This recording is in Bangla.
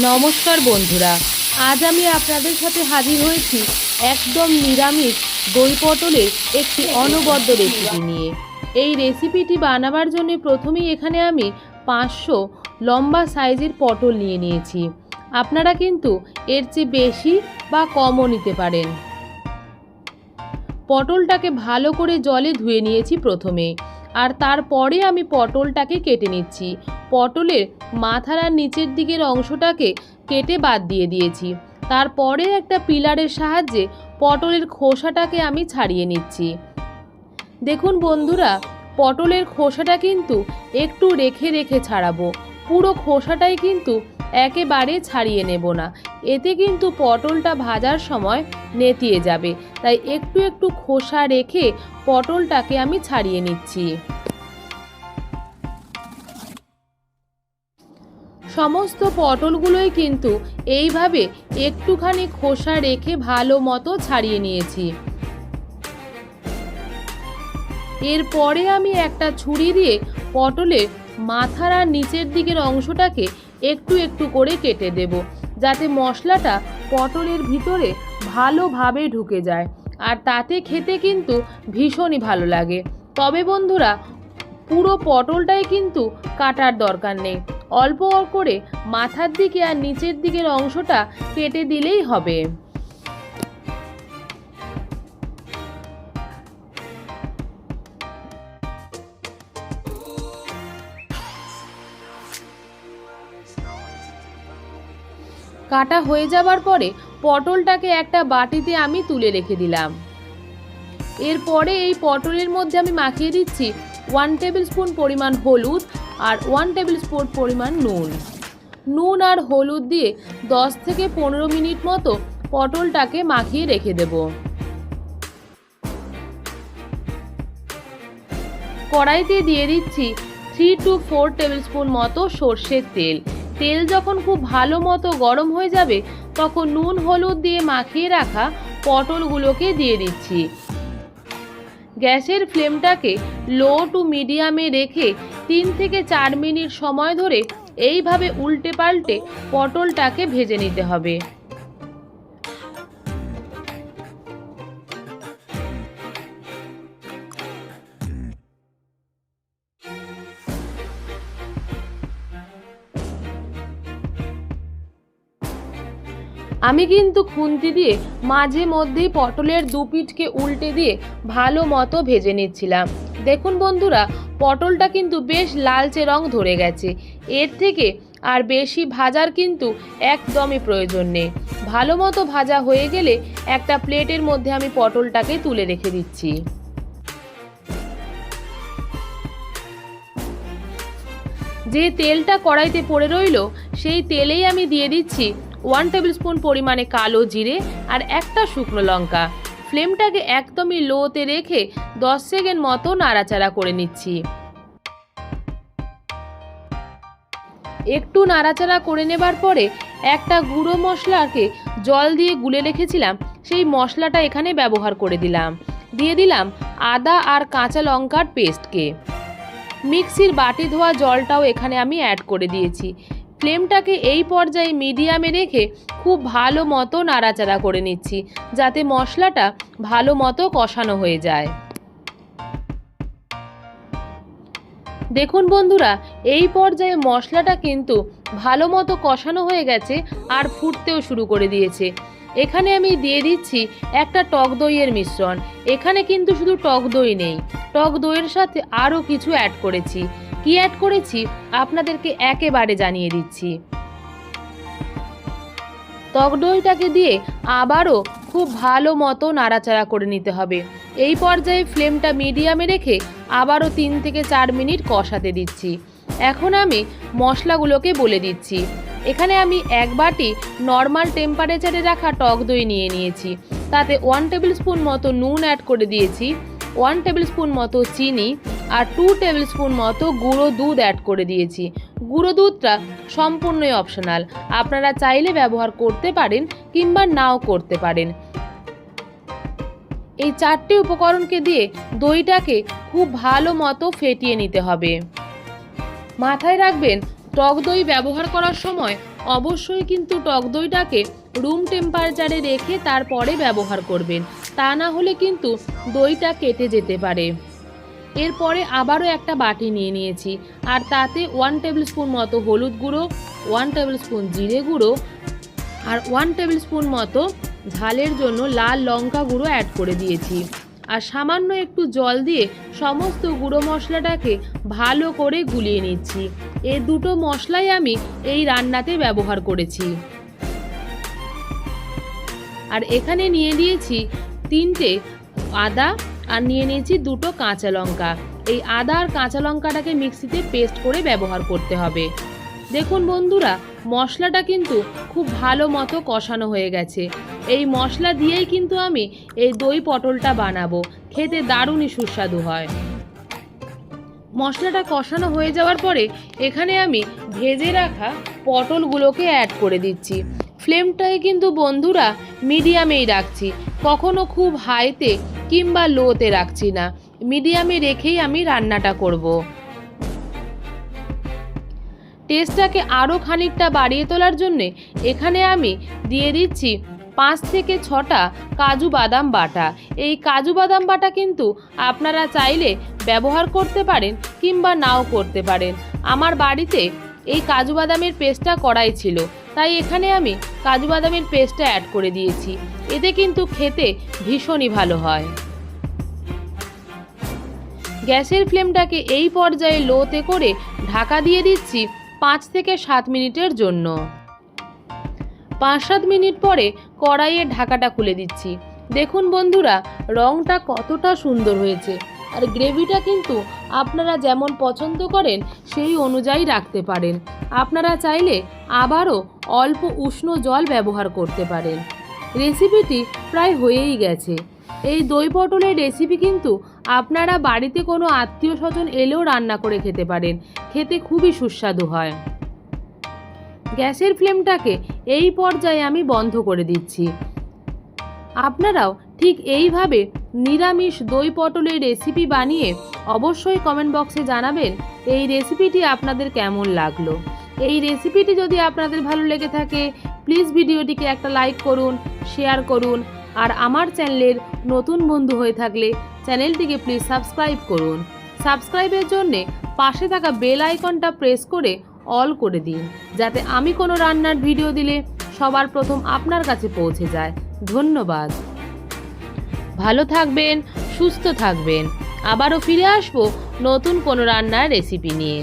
নমস্কার বন্ধুরা, আজ আমি আপনাদের সাথে হাজির হয়েছি একদম নিরামিষ দই পটলের একটি অনবদ্য রেসিপি নিয়ে। এই রেসিপিটি বানাবার জন্য প্রথমেই এখানে আমি পাঁচশো লম্বা সাইজের পটল নিয়ে নিয়েছি। আপনারা কিন্তু এর চেয়ে বেশি বা কমও নিতে পারেন। পটলটাকে ভালো করে জলে ধুয়ে নিয়েছি প্রথমে, আর তারপরে আমি পটলটাকে কেটে নিচ্ছি। পটলের মাথার নিচের দিকের অংশটাকে কেটে বাদ দিয়ে দিয়েছি। তারপরে একটা পিলারের সাহায্যে পটলের খোসাটাকে আমি ছাড়িয়ে নিচ্ছি। দেখুন বন্ধুরা, পটলের খোসাটা কিন্তু একটু রেখে রেখে ছাড়াবো। পুরো খোসাটাই কিন্তু একেবারে ছাড়িয়ে নেব না। এতে কিন্তু পটলটা ভাজার সময় নেতিয়ে যাবে। তাই একটু একটু খোসা রেখে পটলটাকে আমি ছাড়িয়ে নিচ্ছি। সমস্ত পটলগুলোই কিন্তু এইভাবে একটুখানি খোসা রেখে ভালো মতো ছাড়িয়ে নিয়েছি। এরপরে আমি একটা ছুরি দিয়ে পটলের মাথার আর নিচের দিকের অংশটাকে একটু একটু করে কেটে দেব, যাতে মশলাটা পটলের ভিতরে ভালোভাবে ঢুকে যায়। আর তাতে খেতে কিন্তু ভীষণই ভালো লাগে। তবে বন্ধুরা, পুরো পটলটাই কিন্তু কাটার দরকার নেই। অল্প করে মাথার দিকে আর নিচের দিকের অংশটা কেটে দিলেই হবে। কাটা হয়ে যাবার পরে পটলটাকে একটা বাটিতে আমি তুলে রেখে দিলাম। এরপরে এই পটলের মধ্যে আমি মাখিয়ে দিচ্ছি ওয়ান টেবিল স্পুন পরিমাণ হলুদ আর ওয়ান টেবিল স্পুন পরিমাণ নুন। নুন আর হলুদ দিয়ে দশ থেকে পনেরো মিনিট মতো পটলটাকে মাখিয়ে রেখে দেব। কড়াইতে দিয়ে দিচ্ছি three two four tablespoon মতো সর্ষের তেল। তেল যখন খুব ভালো মতো গরম হয়ে যাবে, তখন নুন, হলুদ দিয়ে মাখিয়ে রাখা পটলগুলোকে দিয়ে দিচ্ছি। গ্যাসের ফ্লেমটাকে লো টু মিডিয়ামে রেখে তিন থেকে চার মিনিট সময় ধরে এইভাবে উল্টে পাল্টে পটলটাকে ভেজে নিতে হবে। আমি কিন্তু খুন্তি দিয়ে মাঝে মধ্যেই পটলের দু পিঠকে উল্টে দিয়ে ভালো মতো ভেজে নিচ্ছিলাম। দেখুন বন্ধুরা, পটলটা কিন্তু বেশ লালচে রং ধরে গেছে। এর থেকে আর বেশি ভাজার কিন্তু একদমই প্রয়োজন নেই। ভালো মতো ভাজা হয়ে গেলে একটা প্লেটের মধ্যে আমি পটলটাকে তুলে রেখে দিচ্ছি। যে তেলটা কড়াইতে পড়ে রইল, সেই তেলেই আমি দিয়ে দিচ্ছি ওয়ান টেবিল স্পুন পরিমাণে কালো জিরে আর একটা শুকনো লঙ্কা। ফ্লেমটাকে একদমই লোতে রেখে দশ সেকেন্ড মতো নাড়াচাড়া করে নিচ্ছি। একটু নাড়াচাড়া করে নেবার পরে একটা গুঁড়ো মশলাকে জল দিয়ে গুলে রেখেছিলাম, সেই মশলাটা এখানে ব্যবহার করে দিলাম। দিয়ে দিলাম আদা আর কাঁচা লঙ্কার পেস্টকে। মিক্সির বাটি ধোয়া জলটাও এখানে আমি অ্যাড করে দিয়েছি। ফ্লেমটাকে এই পর্যায়ে মিডিয়ামে রেখে খুব ভালো মতো নাড়াচাড়া করে নিচ্ছি, যাতে মশলাটা ভালো মতো কষানো হয়ে যায়। দেখুন বন্ধুরা, এই পর্যায়ে মশলাটা কিন্তু ভালো মতো কষানো হয়ে গেছে আর ফুটতেও শুরু করে দিয়েছে। এখানে আমি দিয়ে দিচ্ছি একটা টক দইয়ের মিশ্রণ। এখানে কিন্তু শুধু টক দই নেই, টক দইয়ের সাথে আরও কিছু অ্যাড করেছি। কি অ্যাড করেছি, আপনাদেরকে একেবারে জানিয়ে দিচ্ছি। টক দইটাকে দিয়ে আবারও খুব ভালো মতো নাড়াচাড়া করে নিতে হবে। এই পর্যায়ে ফ্লেমটা মিডিয়ামে রেখে আবারও তিন থেকে চার মিনিট কষাতে দিচ্ছি। এখন আমি মশলাগুলোকে বলে দিচ্ছি। এখানে আমি এক বাটি নর্মাল টেম্পারেচারে রাখা টক দই নিয়ে নিয়েছি। তাতে ওয়ান টেবিল স্পুন মতো নুন অ্যাড করে দিয়েছি। ওয়ান টেবিল স্পুন মতো চিনি। আর টু টেবিল স্পুন মতো গুঁড়ো দুধ অ্যাড করে দিয়েছি। গুঁড়ো দুধটা সম্পূর্ণই অপশনাল আপনারা চাইলে ব্যবহার করতে পারেন কিংবা নাও করতে পারেন। এই চারটি উপকরণকে দিয়ে দইটাকে খুব ভালো মতো ফেটিয়ে নিতে হবে। মাথায় রাখবেন, টক দই ব্যবহার করার সময় অবশ্যই কিন্তু টক দইটাকে রুম টেম্পারেচারে রেখে তারপরে ব্যবহার করবেন। তা না হলে কিন্তু দইটা কেটে যেতে পারে। এরপরে আবারও একটা বাটি নিয়ে নিয়েছি। আর তাতে ওয়ান টেবিল স্পুন মতো হলুদ গুঁড়ো ওয়ান টেবিল স্পুন জিরে গুঁড়ো আর ওয়ান টেবিল স্পুন মতো ঝালের জন্য লাল লঙ্কা গুঁড়ো অ্যাড করে দিয়েছি। আর সামান্য একটু জল দিয়ে সমস্ত গুঁড়ো মশলাটাকে ভালো করে গুলিয়ে নিচ্ছি। এই দুটো মশলাই আমি এই রান্নাতে ব্যবহার করেছি। আর এখানে নিয়ে নিয়েছি তিনটে আদা আর নিয়ে নিয়েছি দুটো কাঁচা লঙ্কা। এই আদা আর কাঁচা লঙ্কাটাকে মিক্সিতে পেস্ট করে ব্যবহার করতে হবে। দেখুন বন্ধুরা, মশলাটা কিন্তু খুব ভালো মতো কষানো হয়ে গেছে। এই মশলা দিয়েই কিন্তু আমি এই দই পটলটা বানাবো। খেতে দারুণই সুস্বাদু হয়। মশলাটা কষানো হয়ে যাওয়ার পরে এখানে আমি ভেজে রাখা পটলগুলোকে অ্যাড করে দিচ্ছি। ফ্লেমটাই কিন্তু বন্ধুরা মিডিয়ামেই রাখছি। কখনো খুব হাইতে কিংবা লোতে রাখছি না। মিডিয়ামে রেখেই আমি রান্নাটা করব। টেস্টটাকে আরও খানিকটা বাড়িয়ে তোলার জন্যে এখানে আমি দিয়ে দিচ্ছি পাঁচ থেকে ছটা কাজু বাদাম বাটা। এই কাজু বাদাম বাটা কিন্তু আপনারা চাইলে ব্যবহার করতে পারেন কিংবা নাও করতে পারেন। আমার বাড়িতে এই কাজু বাদামের পেস্টটা করাই ছিল, তাই এখানে আমি কাজু বাদামের পেস্টটা অ্যাড করে দিয়েছি। এতে কিন্তু খেতে ভীষণই ভালো হয়। গ্যাসের ফ্লেমটাকে এই পর্যায়ে লোতে করে ঢাকা দিয়ে দিচ্ছি পাঁচ থেকে সাত মিনিটের জন্য। পাঁচ সাত মিনিট পরে কড়াইয়ের ঢাকাটা খুলে দিচ্ছি। দেখুন বন্ধুরা রঙটা কতটা সুন্দর হয়েছে। আর গ্রেভিটা কিন্তু আপনারা যেমন পছন্দ করেন, সেই অনুযায়ী রাখতে পারেন। আপনারা চাইলে আবারও অল্প উষ্ণ জল ব্যবহার করতে পারেন। রেসিপিটি প্রায় হয়েই গেছে। এই দই পটলের রেসিপি কিন্তু আপনারা বাড়িতে কোনো আত্মীয় স্বজন এলেও রান্না করে খেতে পারেন। খেতে খুবই সুস্বাদু হয়। গ্যাসের ফ্লেমটাকে এই পর্যায়ে আমি বন্ধ করে দিচ্ছি। আপনারাও ঠিক এইভাবে নিরামিষ দই পটলের রেসিপি বানিয়ে অবশ্যই কমেন্ট বক্সে জানাবেন এই রেসিপিটি আপনাদের কেমন লাগল। এই রেসিপিটি যদি আপনাদের ভালো লেগে থাকে প্লিজ ভিডিওটিকে একটা লাইক করুন শেয়ার করুন আর আমার চ্যানেলের নতুন বন্ধু হয়ে থাকলে চ্যানেলটিকে প্লিজ সাবস্ক্রাইব করুন। সাবস্ক্রাইবের জন্যে পাশে থাকা বেল আইকনটা প্রেস করে অল করে দিন, যাতে আমি কোনো রান্নার ভিডিও দিলে সবার প্রথম আপনার কাছে পৌঁছে যায়। ধন্যবাদ। ভালো থাকবেন, সুস্থ থাকবেন। আবারও ফিরে আসব নতুন কোনো রান্নার রেসিপি নিয়ে।